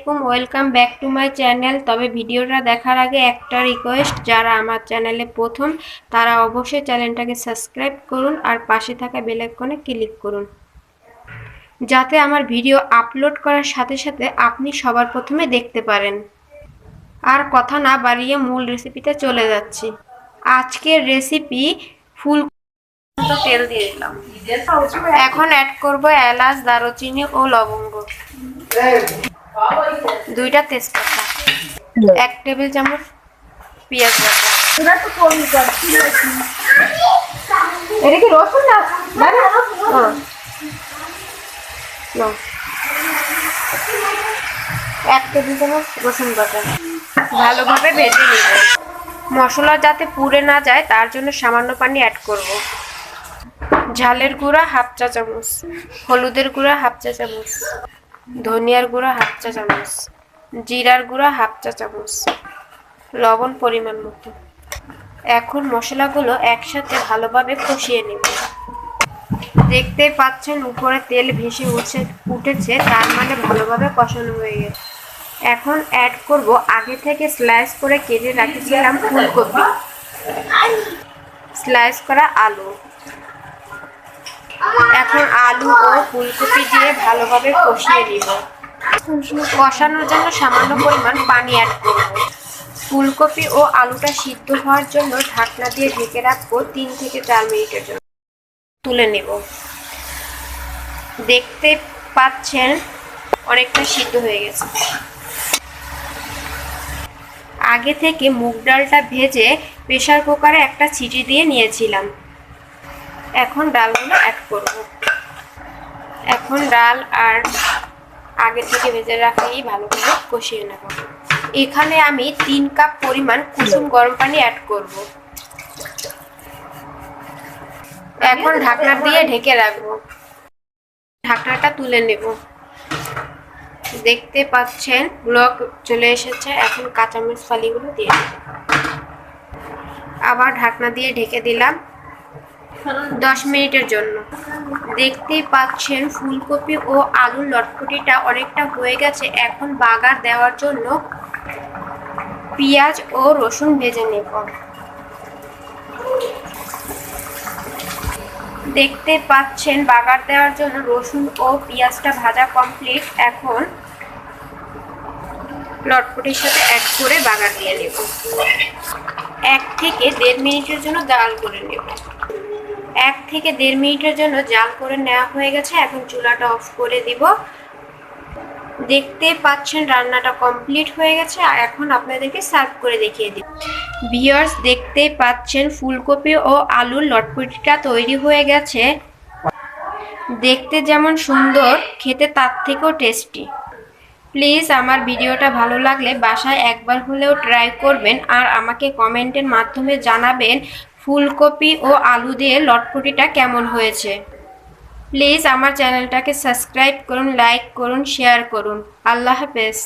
আলাইকুম, welcome back to my channel. তবে ভিডিওটা দেখার আগে একটা রিকোয়েস্ট, যারা আমার চ্যানেলে প্রথম, তারা অবশ্যই চ্যানেলটাকে সাবস্ক্রাইব করুন আর পাশে থাকা বেল আইকনে ক্লিক করুন। যাতে আমার ভিডিও আপলোড করার সাথে সাথে আপনি সবার প্রথমে দেখতে পারেন। আর কথা না বাড়িয়ে মূল রেসিপিতে চলে যাচ্ছি। আজকের রেসিপি ফুল তেল দিয়ে দিলাম। এখন অ্যাড করব এলাচ, দারুচিনি ও লবঙ্গ। দুইটা তেজপাতা এক টেবিল চামচ পেঁয়াজ বাটা। এটা কি রসুন না। এক টেবিল চামচ রসুন বাটা। ভালোভাবে ভেজে নিব। মশলা যাতে পুড়ে না যায় তার জন্য সামান্য পানি অ্যাড করব। ঝালের গুঁড়া হাফ চা চামচ হলুদের গুঁড়া হাফ চা চামচ ধনিয়ার গুঁড়া হাফ চা চামচ। জিরার গুঁড়া হাফ চা চামচ, লবণ পরিমাণ মতো। এখন মশলাগুলো একসাথে ভালোভাবে কষিয়ে নেব। দেখতে পাচ্ছেন উপরে তেল ভেসে উঠছে, উঠেছে, তার মানে ভালোভাবে কষানো হয়ে গেছে। এখন অ্যাড করব, আগে থেকে স্লাইস করে কেটে রাখেছিলাম ফুলকপি। স্লাইস করা আলু। এখন আলু ও ফুলকপি দিয়ে ভালোভাবে কষিয়ে নিব। কষানোর জন্য সামান্য পরিমাণ পানি অ্যাড করব। ফুলকপি ও আলুটা সিদ্ধ হওয়ার জন্য ঢাকনা দিয়ে ঢেকে রাখব তিন থেকে চার মিনিটের জন্য। তুলে নেব। দেখতে পাচ্ছেন অনেকটা সিদ্ধ হয়ে গেছে। আগে থেকে মুগ ডালটা ভেজে প্রেশার কুকারে একটা ছিটি দিয়ে নিয়েছিলাম। এখন ডালগুলো অ্যাড করব। এখন ডাল আর আগে থেকে ভেজে রাখলেই ভালো করে কষিয়ে নেব। এখানে আমি তিন কাপ পরিমাণ কুসুম গরম পানি অ্যাড করব। এখন ঢাকনা দিয়ে ঢেকে রাখব। ঢাকনাটা তুলে নেব। দেখতে পাচ্ছেন, ব্লক চলে এসেছে। এখন কাঁচামরিচ ফালিগুলো দিয়ে আবার ঢাকনা দিয়ে ঢেকে দিলাম। দশ মিনিটের জন্য। দেখতেই পাচ্ছেন ফুলকপি ও আলুর লটপটিটা অনেকটা হয়ে গেছে। এখন বাগার দেওয়ার জন্য পেঁয়াজ ও রসুন ভেজে নেব। দেখতে পাচ্ছেন বাগার দেওয়ার জন্য রসুন ও পেঁয়াজটা ভাজা কমপ্লিট এখন লটপটির সাথে অ্যাড করে বাগার দিয়ে নেব। এক থেকে দেড় মিনিটের জন্য জাল করে নেব। এক থেকে দেড় মিনিটের জন্য জাল করে নেওয়া হয়ে গেছে। এখন চুলাটা অফ করে দিব। দেখতে পাচ্ছেন রান্নাটা কমপ্লিট হয়ে গেছে। আর এখন আপনাদেরকে সার্ভ করে দেখিয়ে দিই। ভিউয়ার্স দেখতে পাচ্ছেন ফুলকপি ও আলুর লটপটিটা তৈরি হয়ে গেছে। দেখতে যেমন সুন্দর, খেতে তার থেকেও টেস্টি প্লিজ আমার ভিডিওটা ভালো লাগলে বাসায় একবার হলেও ট্রাই করবেন আর আমাকে কমেন্টের মাধ্যমে জানাবেন ফুলকপি ও আলু দিয়ে লটপটিটা কেমন হয়েছে। প্লিজ আমার চ্যানেলটাকে সাবস্ক্রাইব করুন, লাইক করুন, শেয়ার করুন। আল্লাহ হাফেজ।